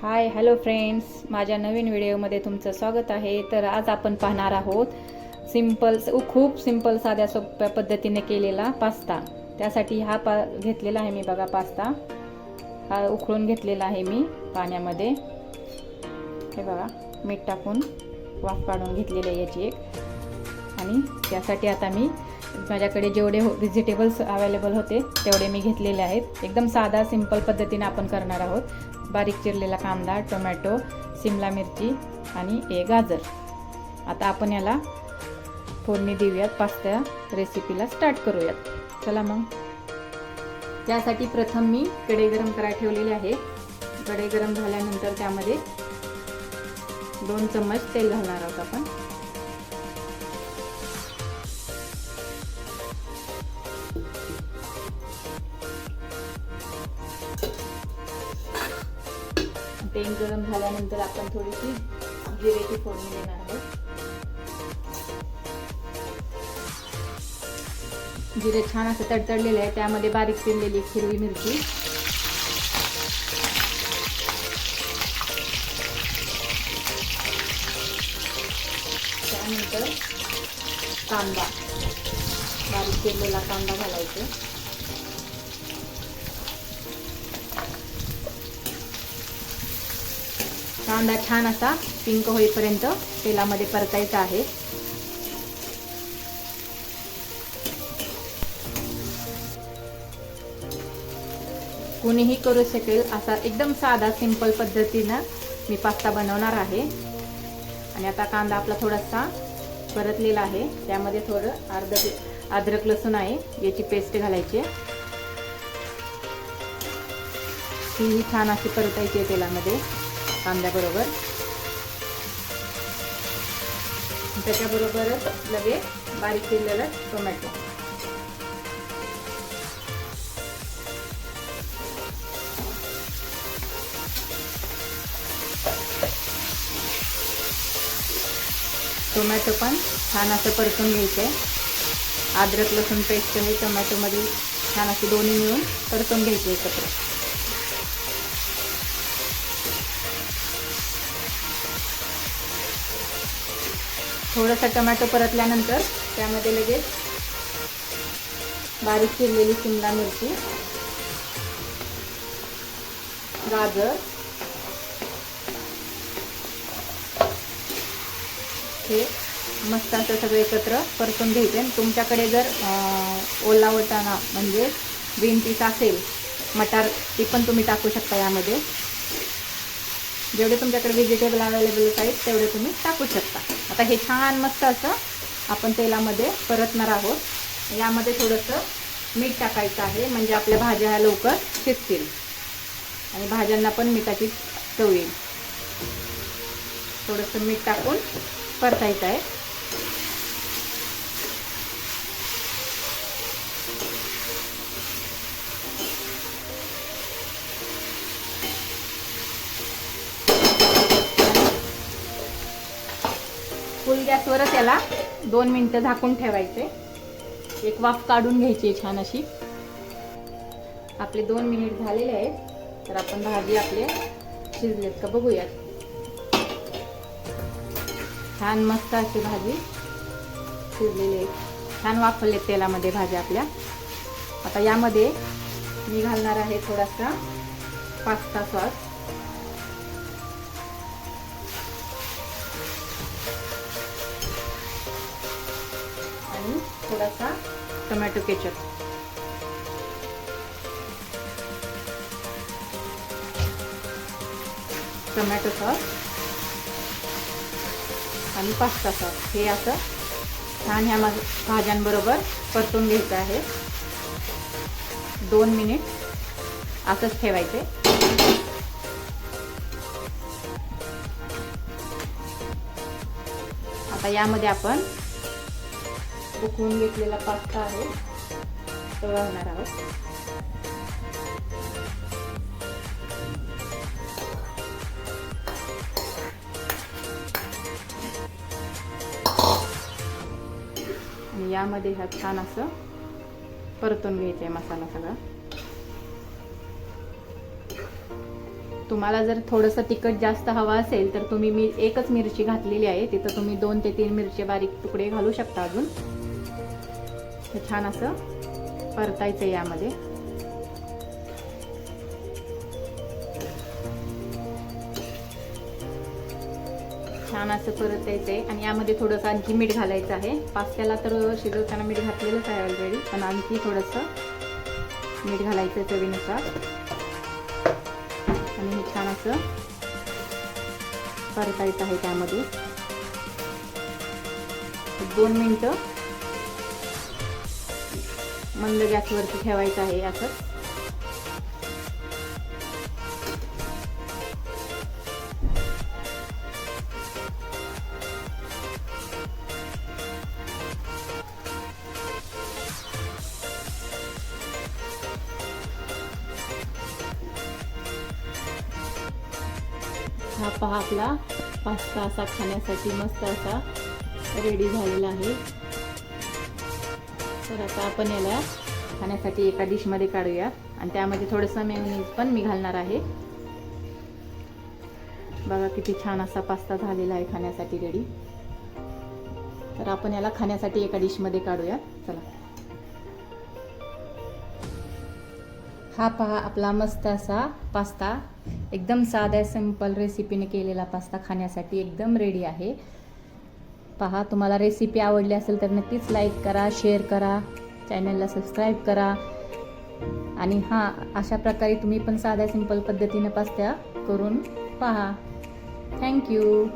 Hi hello friends माझ्या नवीन व्हिडिओमध्ये तुमचं स्वागत आहे. तर आज आपण पाहणार आहोत सिंपल खूप सिंपल साध्या सोप्या पद्धतीने केलेला पास्ता. त्यासाठी हा पा घेतलेला आहे मी बघा पास्ता. हा उकळून घेतलेला आहे मी पाण्यामध्ये. हे बघा मीठ टाकून वाफ काढून घेतलेली आहे याची एक. आणि त्यासाठी आता मी माझ्याकडे जेवढे हो व्हेजिटेबल्स अवेलेबल होते तेवढे मी घेतलेले आहेत. एकदम साधा सिंपल पद्धतीने आपण करणार आहोत. बारीक चिरलेला कांदा टोमॅटो सिमला मिरची आणि हे गाजर. आता आपण याला फोडणी देऊयात. पास्ता रेसिपीला स्टार्ट करूयात. चला मग. त्यासाठी प्रथम मी कढई गरम करायला ठेवलेली आहे. कढई गरम झाल्यानंतर त्यामध्ये दोन चम्मच तेल घालणार आहोत आपण. तेल गरम झाल्यानंतर आपण थोडीशी जिरेची फोडणी देणार आहोत. जिरे छान असं तडतडलेलं आहे त्यामध्ये बारीक चिरलेली हिरवी मिरची. त्यानंतर कांदा. बारीक चिरलेला कांदा घालायचा. कांदा छान असा पिंक होईपर्यंत तेलामध्ये परतायचा आहे. कुणीही करू शकेल असा एकदम साधा सिंपल पद्धतीनं मी पास्ता बनवणार आहे. आणि आता कांदा आपला थोडासा परतलेला आहे. त्यामध्ये थोडं अर्ध अद्रक लसूण आहे याची पेस्ट घालायची ही छान अशी परतायची आहे तेलामध्ये. कांद्याबरोबर. त्याच्याबरोबरच लगेच बारीक केलेलं टोमॅटो. टोमॅटो पण छान असं परतून घ्यायचं आहे अद्रक लसूण पेस्ट हे टोमॅटोमध्ये छान अशी दोन्ही मिळून परतून घ्यायचे एकत्र. थोडंसं टोमॅटो परतल्यानंतर त्यामध्ये लगेच बारीक चिरलेली शिमला मिरची गाजर हे मस्त असं सगळं एकत्र परतून घ्यायचे. तुमच्याकडे जर ओला वटाणा म्हणजे ग्रीन पीस असेल मटार ती पण तुम्ही टाकू शकता यामध्ये. जेवढे तुमच्याकडे व्हेजिटेबल अवेलेबल आहेत तेवढे तुम्ही टाकू शकता. आता हे छान मस्त असं आपण तेलामध्ये परतणार आहोत. यामध्ये थोडंसं मीठ टाकायचं आहे म्हणजे आपल्या भाज्या लवकर शिजतील. आणि भाज्यांना पण मिठाची चव येईल. थोडंसं मीठ टाकून परतायचं आहे. फुल गॅसवरच याला दोन मिनटं झाकून ठेवायचे. एक वाफ काढून घ्यायची छान अशी. आपले दोन मिनिट झालेले आहेत. तर आपण भाजी आपले शिजलेत का बघूयात. छान मस्त अशी भाजी शिजलेली आहे. छान वाफरले तेलामध्ये भाज्या आपल्या. आता यामध्ये मी घालणार आहे थोडासा पास्ता सॉस. थोडासा टोमॅटो केचप. टोमॅटो सॉस आणि पास्ता सॉस. हे असं छान ह्या भाज्यांबरोबर परतून घ्यायचं आहे. दोन मिनिट असंच ठेवायचे. आता यामध्ये आपण उकळून घेतलेला पास्ता आहे. तो घालणार आहोत. आणि यामध्ये ह्या छान असं परतून घ्यायचं आहे मसाला सगळा. तुम्हाला जर थोडंसं तिखट जास्त हवं असेल तर तुम्ही मी एकच मिरची घातलेली आहे. तिथं तुम्ही दोन ते तीन मिरची बारीक तुकडे घालू शकता अजून. हे छान असं परतायचं यामध्ये. छान असं परतायचं आहे आणि यामध्ये थोडंसं आणखी मीठ घालायचं आहे. पास्त्याला तर शिजवताना मीठ घातलेलंच आहे ऑलरेडी पण आणखी थोडंसं मीठ घालायचं आहे चवीनुसार. आणि हे छान असं परतायचं आहे त्यामध्ये. दोन मिनटं मंद गॅसवरती ठेवायचं आहे असं हा पहा आपला पास्ता असा खाण्यासाठी मस्त असा रेडी झालेला आहे. तर आता आपण याला खाण्यासाठी एका डिशमध्ये काढूया. आणि त्यामध्ये थोडंसं मेयोनीज पण मी घालणार आहे. बघा किती छान असा पास्ता झालेला आहे खाण्यासाठी रेडी तर आपण याला खाण्यासाठी एका डिशमध्ये काढूया. चला. हा पहा आपला मस्त असा पास्ता. एकदम साध्या सिंपल रेसिपीने केलेला पास्ता खाण्यासाठी एकदम रेडी आहे. पहा तुम्हाला रेसिपी आवडली असेल तर नक्कीच लाईक करा शेअर करा चॅनलला सबस्क्राईब करा. आणि हां अशा प्रकारे तुम्ही पण साध्या सिंपल पद्धतीने पास्त्या करून पहा. थँक्यू